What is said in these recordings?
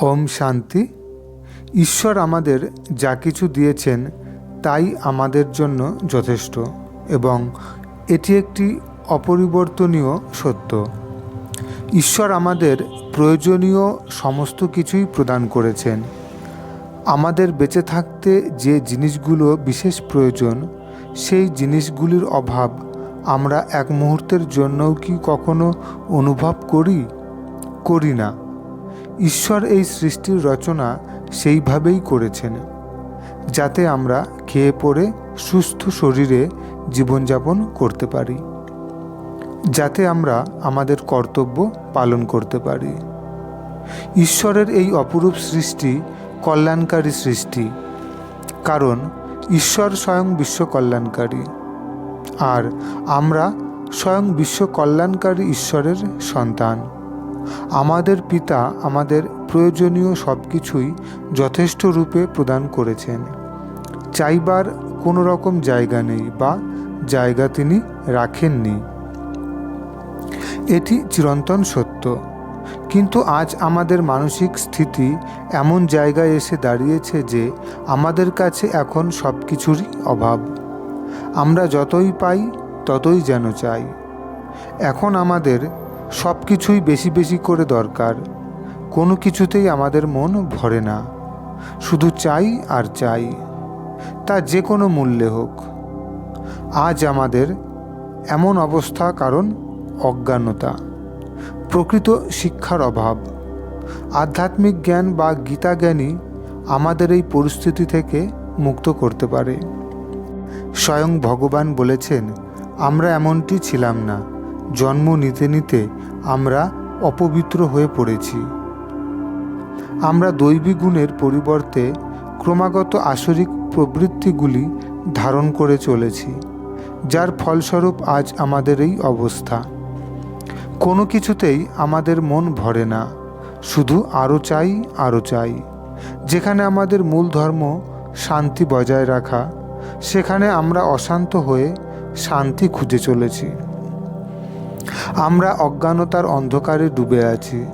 ওম শান্তি। ঈশ্বর আমাদের যা কিছু দিয়েছেন, তাই আমাদের জন্য যথেষ্ট এবং এটি একটি অপরিবর্তনীয় সত্য। ঈশ্বর আমাদের প্রয়োজনীয় সমস্ত কিছুই প্রদান করেছেন। আমাদের বেঁচে থাকতে যে জিনিসগুলো বিশেষ প্রয়োজন, সেই জিনিসগুলির অভাব আমরা এক মুহূর্তের জন্যও কি কখনো অনুভব করি? করি না। ঈশ্বর এই সৃষ্টির রচনা সেইভাবেই করেছেন, যাতে আমরা খেয়ে পড়ে সুস্থ শরীরে জীবনযাপন করতে পারি, যাতে আমরা আমাদের কর্তব্য পালন করতে পারি। ঈশ্বরের এই অপরূপ সৃষ্টি কল্যাণকারী সৃষ্টি, কারণ ঈশ্বর স্বয়ং বিশ্ব কল্যাণকারী, আর আমরা স্বয়ং বিশ্ব কল্যাণকারী ঈশ্বরের সন্তান। আমাদের পিতা আমাদের প্রয়োজনীয় সব কিছুই যথেষ্ট রূপে প্রদান করেছেন। চাইবার কোনো রকম জায়গা নেই বা জায়গা তিনি রাখেননি। এটি চিরন্তন সত্য। কিন্তু আজ আমাদের মানসিক স্থিতি এমন জায়গায় এসে দাঁড়িয়েছে যে আমাদের কাছে এখন সব কিছুরই অভাব। আমরা যতই পাই ততই যেন চাই। এখন আমাদের সব কিছুই বেশি বেশি করে দরকার। কোনো কিছুতেই আমাদের মন ভরে না। শুধু চাই আর চাই। তা যে কোনো মূল্যে হোক। আজ আমাদের এমন অবস্থা কারণ অজ্ঞানতা। প্রকৃত শিক্ষার অভাব। আধ্যাত্মিক জ্ঞান বা গীতা জ্ঞানই আমাদের এই পরিস্থিতি থেকে মুক্ত করতে পারে। স্বয়ং ভগবান বলেছেন, আমরা এমনটি ছিলাম না। জন্ম নিতে নিতে আমরা অপবিত্র হয়ে পড়েছি। আমরা দৈবী গুণের পরিবর্তে ক্রমাগত আসরিক প্রবৃত্তিগুলি ধারণ করে চলেছি, যার ফলস্বরূপ আজ আমাদের এই অবস্থা। কোনো কিছুতেই আমাদের মন ভরে না, শুধু আরও চাই আরও চাই। যেখানে আমাদের মূল ধর্ম শান্তি বজায় রাখা, সেখানে আমরা অশান্ত হয়ে শান্তি খুঁজে চলেছি। আমরা অজ্ঞানতার অন্ধকারে ডুবে আছি।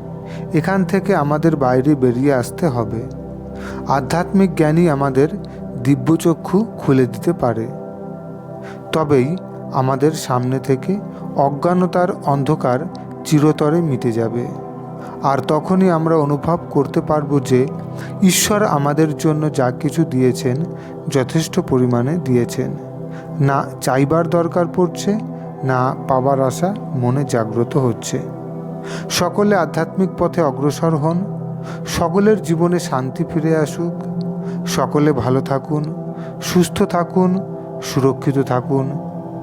এখান থেকে আমাদের বাইরে বেরিয়ে আসতে হবে। আধ্যাত্মিক জ্ঞানই আমাদের দিব্যচক্ষু খুলে দিতে পারে। তবেই আমাদের সামনে থেকে অজ্ঞানতার অন্ধকার চিরতরে মিটে যাবে। আর তখনই আমরা অনুভব করতে পারব যে ঈশ্বর আমাদের জন্য যা কিছু দিয়েছেন যথেষ্ট পরিমাণে দিয়েছেন। না, চাইবার দরকার পড়ছে না পাবার আশা মনে জাগ্রত হচ্ছে। সকলে আধ্যাত্মিক পথে অগ্রসর হন, সকলের জীবনে শান্তি ফিরে আসুক। সকলে ভালো থাকুন, সুস্থ থাকুন, সুরক্ষিত থাকুন,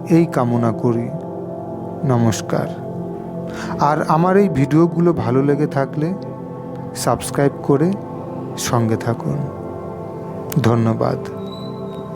এই কামনা করি। নমস্কার। আর আমার এই ভিডিওগুলো ভালো লেগে থাকলে সাবস্ক্রাইব করে সঙ্গে থাকুন। ধন্যবাদ।